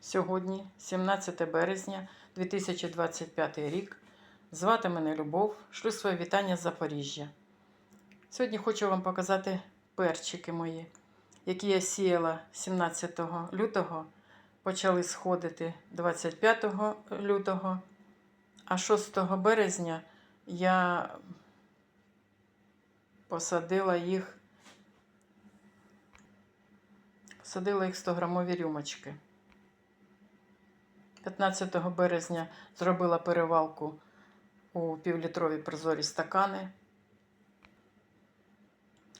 Сьогодні, 17 березня 2025 рік. Звати мене Любов, шлю своє вітання з Запоріжжя. Сьогодні хочу вам показати перчики мої, які я сіяла 17 лютого, почали сходити 25 лютого, а 6 березня я посадила їх, посадила їх 100 грамові рюмочки. 15 березня зробила перевалку у півлітрові прозорі стакани.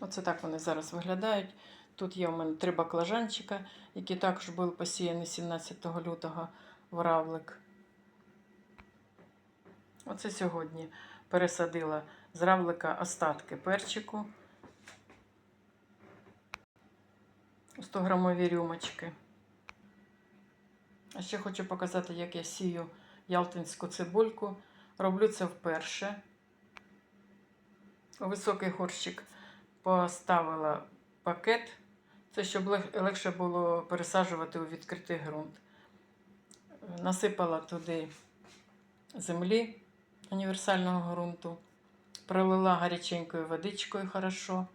Оце так вони зараз виглядають. Тут є у мене три баклажанчика, які також були посіяні 17 лютого в равлик. Оце сьогодні пересадила з равлика остатки перчику. у 100 грамові рюмочки. А ще хочу показати, як я сію ялтинську цибульку. Роблю це вперше. У високий горщик поставила пакет. Це щоб легше було пересаджувати у відкритий ґрунт. Насипала туди землі універсального ґрунту, пролила гаряченькою водичкою хорошо,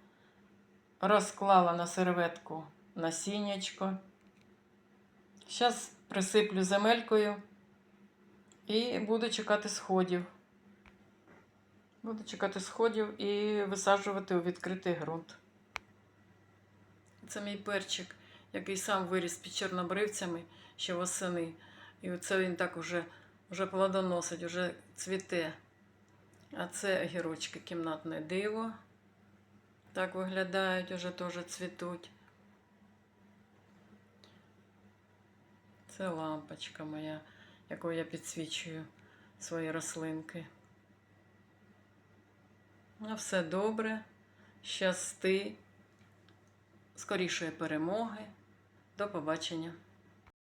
розклала на серветку насіннячко. Зараз присиплю земелькою і буду чекати сходів. Буду чекати сходів і висаджувати у відкритий ґрунт. Це мій перчик, який сам виріс під чорнобривцями ще восени. І оце він так уже, уже плодоносить, уже цвіте. А це огірочки кімнатне диво. Так виглядають, уже теж цвітуть. Це лампочка моя, якою я підсвічую свої рослинки. На все добре, щасти, скорішої перемоги. До побачення.